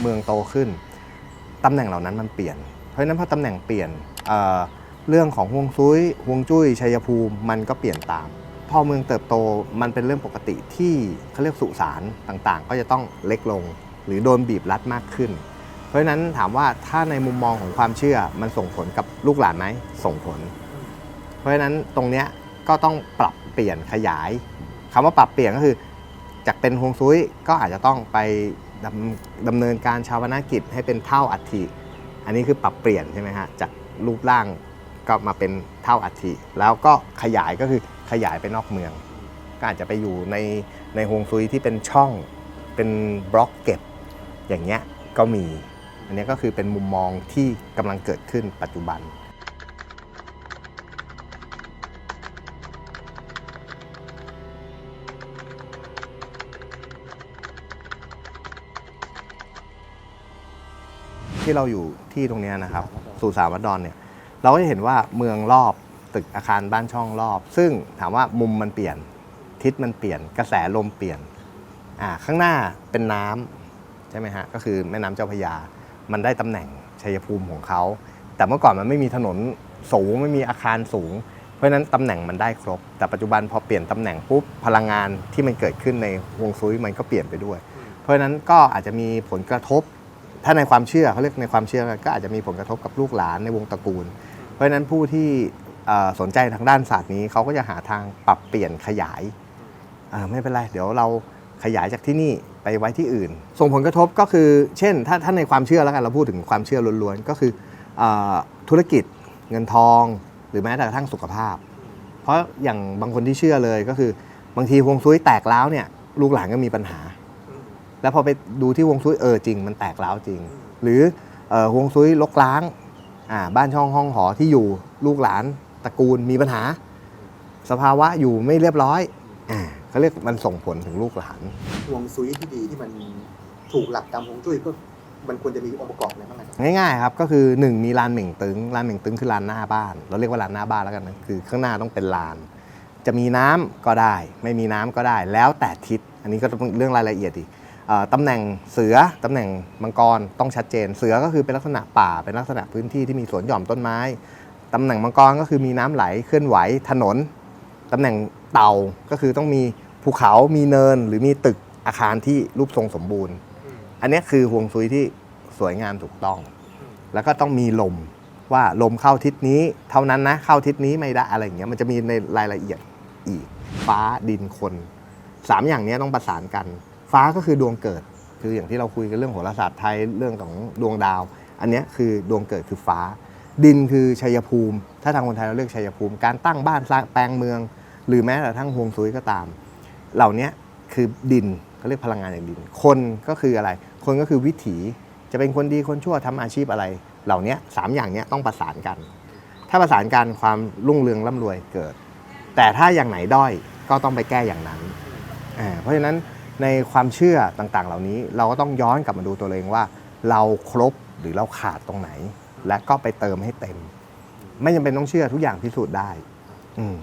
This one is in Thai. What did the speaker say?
เมืองโตขึ้นตำแหน่งเหล่านั้นมันเปลี่ยน เพราะฉะนั้นพอตำแหน่งเปลี่ยนเเรื่องของฮวงซุยฮวงจุ้ยชัยภูมิมันก็เปลี่ยนตาม พอเมืองเติบโตมันเป็นเรื่องปกติที่เขาเรียกสุสานต่างๆ ก็จะต้องเล็กลง หรือโดนบีบรัดมากขึ้น เพราะฉะนั้นถามว่าถ้าในมุมมองของความเชื่อมันส่งผลกับลูกหลานไหมส่งผล เพราะฉะนั้นตรงเนี้ยก็ต้องปรับเปลี่ยนขยายคำว่าปรับเปลี่ยนก็คือจากเป็นฮวงซุยก็อาจจะต้องไป ดำดำเนินการชาวนากิจให้เป็นเท่าอัฐิ อันนี้คือปรับเปลี่ยนใช่ไหมฮะจากรูปร่างก็มาเป็นเท่าอัฐิ แล้วก็ขยายก็คือขยายไปนอกเมือง ก็อาจจะไปอยู่ในในฮวงซุยที่เป็นช่องเป็นบล็อกเก็บ อย่างเงี้ยก็มี อันนี้ก็คือเป็นมุมมองที่กำลังเกิดขึ้นปัจจุบัน ที่เราอยู่ที่ตรงนี้นะครับสู่สามวัดดอนเนี่ยเราก็จะเห็นว่าเมืองรอบตึกอาคารบ้านช่องรอบ ซึ่งถามว่ามุมมันเปลี่ยนทิศมันเปลี่ยน กระแสลมเปลี่ยนอ่าข้างหน้าเป็นน้ำใช่ไหมฮะก็คือแม่น้ำเจ้าพระยา มันได้ตำแหน่งชัยภูมิของเขา แต่เมื่อก่อนมันไม่มีถนนสูงไม่มีอาคารสูง เพราะฉะนั้นตำแหน่งมันได้ครบ แต่ปัจจุบันพอเปลี่ยนตำแหน่งปุ๊บพลังงานที่มันเกิดขึ้นในวงซุยมันก็เปลี่ยนไปด้วย เพราะฉะนั้นก็อาจจะมีผลกระทบ ถ้าในความเชื่อเขาเรียกในความเชื่อก็อาจจะมีผลกระทบกับลูกหลานในวงตระกูล เพราะฉะนั้นผู้ที่สนใจทางด้านศาสตร์นี้เขาก็จะหาทางปรับเปลี่ยนขยายไม่เป็นไร เดี๋ยวเราขยายจากที่นี่ไปไว้ที่อื่น ส่งผลกระทบก็คือ เช่น ถ้าถ้าในความเชื่อแล้วกันเราพูดถึงความเชื่อล้วนๆ ก็คือออธุรกิจเงินทอง หรือแม้แต่กระทั่งสุขภาพ เพราะอย่างบางคนที่เชื่อเลยก็คือบางทีฮวงซุยแตกแล้วเนี่ยลูกหลานก็มีปัญหา แล้วพอไปดูที่ฮวงซุยเออจริง มันแตกร้าวจริง หรือเอ่อฮวงซุยลกล้างอ่าบ้านช่องห้องหอที่อยู่ลูกหลานตระกูลมีปัญหา สภาวะอยู่ไม่เรียบร้อยอ่าเขาเรียกมันส่งผลถึงลูกหลานห่วงซุยที่ดีที่มันถูกหลักตามฮวงจุ้ยก็มันควรจะมีองค์ประกอบอะไรบ้างอะง่ายๆครับก็คือ1มีลานเหม่งตึงลานเหม่งตึงคือลานหน้าบ้าน เราเรียกว่าลานหน้าบ้านแล้วกันนะคือข้างหน้าต้องเป็นลาน จะมีน้ำก็ได้ ไม่มีน้ำก็ได้ แล้วแต่ทิศอันนี้ก็ต้องเรื่องรายละเอียดอีกเอ่อ ตำแหน่งเสือตำแหน่งมังกรต้องชัดเจน เสือก็คือเป็นลักษณะป่าเป็นลักษณะพื้นที่ที่มีสวนหย่อมต้นไม้ตำแหน่งมังกรก็คือมีน้ำไหลเคลื่อนไหวถนนตำแหน่งเต่าก็คือต้องมีภูเขามีเนินหรือมีตึกอาคารที่รูปทรงสมบูรณ์ อันนี้คือห่วงซุยที่สวยงามถูกต้อง แล้วก็ต้องมีลมว่าลมเข้าทิศนี้ เท่านั้นนะเข้าทิศนี้ไม่ได้อะไรอย่างเงี้ยมันจะมีในรายละเอียดอีกฟ้าดินคนสามอย่างนี้ต้องประสานกัน ฟ้าก็คือดวงเกิด คืออย่างที่เราคุยกันเรื่องโหราศาสตร์ไทยเรื่องของดวงดาว อันนี้คือดวงเกิดคือฟ้า ดินคือชัยภูมิ ถ้าทางคนไทยเราเรียกชัยภูมิ การตั้งบ้านสร้างแปลงเมือง หรือแม้แต่ทั้งฮวงซุยก็ตาม เหล่านี้คือดินเขาเรียกพลังงานอย่างดิน คนก็คืออะไร คนก็คือวิถีจะเป็นคนดีคนชั่วทำอาชีพอะไร เหล่านี้สามอย่างนี้ต้องประสานกัน ถ้าประสานกันความรุ่งเรืองร่ำรวยเกิด แต่ถ้าอย่างไหนด้อยก็ต้องไปแก้อย่างนั้น เพราะฉะนั้น ในความเชื่อต่างๆ เหล่านี้เราก็ต้องย้อนกลับมาดูตัวเองว่า เราครบหรือเราขาดตรงไหน และก็ไปเติมให้เต็ม ไม่จำเป็นต้องเชื่อทุกอย่างพิสูจน์ได้ อืม